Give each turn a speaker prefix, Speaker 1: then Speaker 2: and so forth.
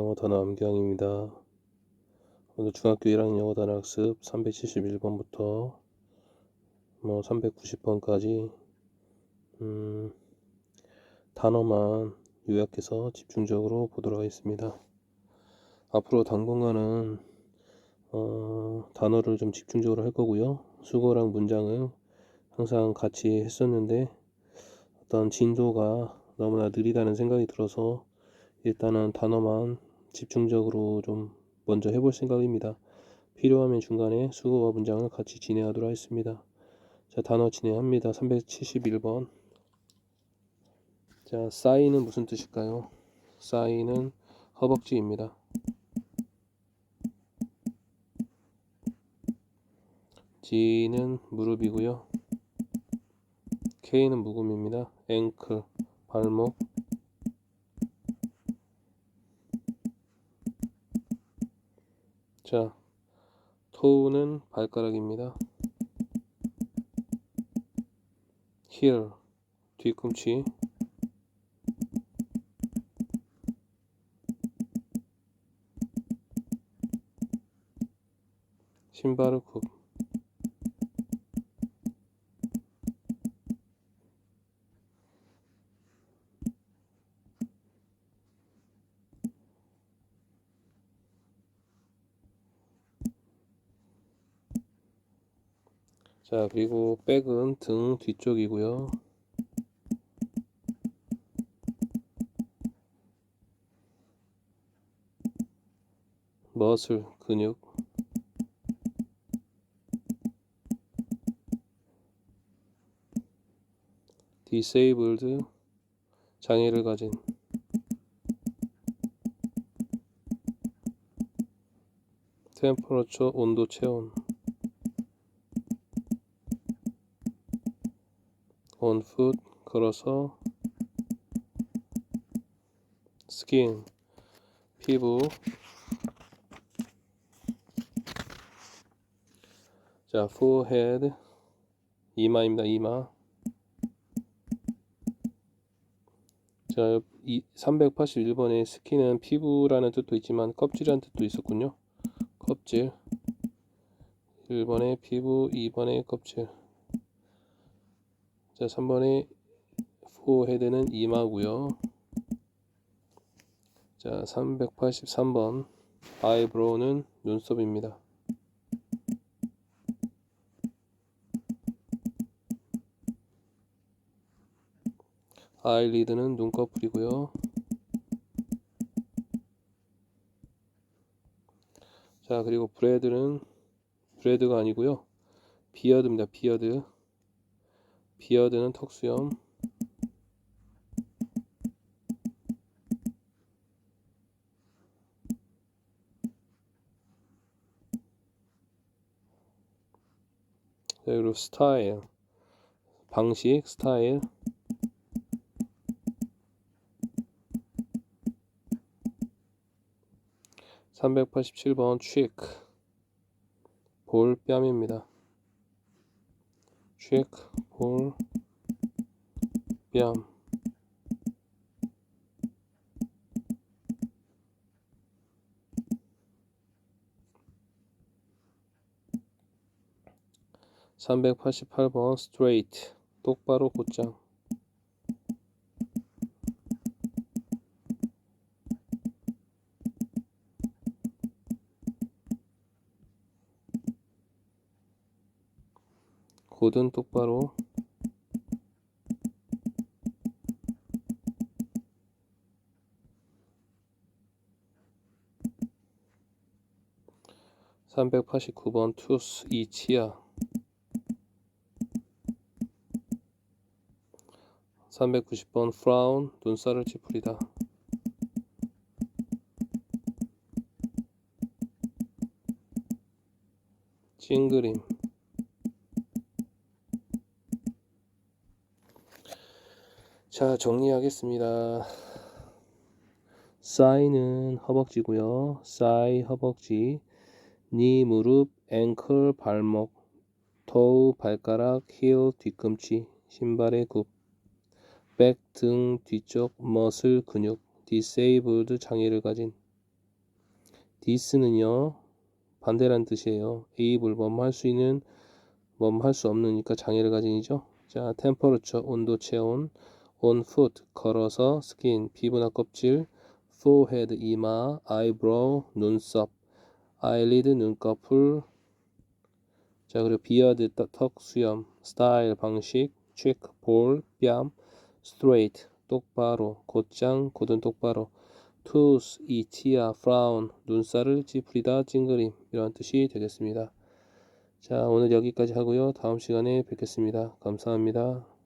Speaker 1: 영어 단어 암기왕입니다. 오늘 중학교 1학년 영어 단어 학습 371번부터 뭐 390번까지 음, 단어만 요약해서 집중적으로 보도록 하겠습니다. 앞으로 당분간은 어, 단어를 좀 집중적으로 할 거고요. 수거랑 문장을 항상 같이 했었는데 어떤 진도가 너무나 느리다는 생각이 들어서 일단은 단어만 집중적으로 좀 먼저 해볼 생각입니다. 필요하면 중간에 수거와 문장을 같이 진행하도록 하겠습니다. 자, 단어 진행합니다. 371번. 자, 싸이는 무슨 뜻일까요? 싸이는 허벅지입니다. G는 무릎이고요. K는 묵음입니다. 앵클, 발목. 자, 토우는 발가락입니다. heel, 뒤꿈치. 신발을 굽. 자, 그리고 백은 등 뒤쪽이고요. 머슬, 근육. disabled, 장애를 가진. temperature, 온도 체온. On foot 걸어서 skin 피부. 자 forehead 이마입니다 이마. 자 381번에 스킨은 피부라는 뜻도 있지만 껍질이라는 뜻도 있었군요. 껍질. 1번에 피부 2번에 껍질 자, 3번에 포헤드는 이마고요. 자, 383번 아이브로우는 눈썹입니다. 아이리드는 눈꺼풀이고요. 자, 그리고 브레드는 브레드가 아니고요. 비어드입니다. 비어드. 비어드는 턱수염. 그리고 스타일. 방식 스타일. (387번) 취크 볼 뺨입니다. 취크 볼 뺨. (388번) straight 똑바로 곧장 곧은 똑바로. 389번 투스 이 치아. 390번 frown 눈살을 찌푸리다. 찡그림 자 정리하겠습니다 싸이는 허벅지고요 싸이 허벅지 니 무릎, 앵클 발목, 토우 발가락, 힐 뒤꿈치, 신발의 굽, 백 등 뒤쪽, 머슬 근육, 디세이블드 장애를 가진 디스는요 반대란 뜻이에요. able 뭐뭐 할수 있는 뭐뭐 할수 없는니까 장애를 가진이죠. 자, temperature 온도 체온, on foot 걸어서, skin 피부나 껍질, forehead 이마, eyebrow 눈썹, eyelid 눈꺼풀. 자, 그리고 beard 턱 수염, style 방식, cheek 볼, 뺨, straight 똑바로, 곧장 곧은 똑바로. tooth 이 치아, frown 눈살을 찌푸리다 찡그림 이런 뜻이 되겠습니다. 자 오늘 여기까지 하고요. 다음 시간에 뵙겠습니다. 감사합니다.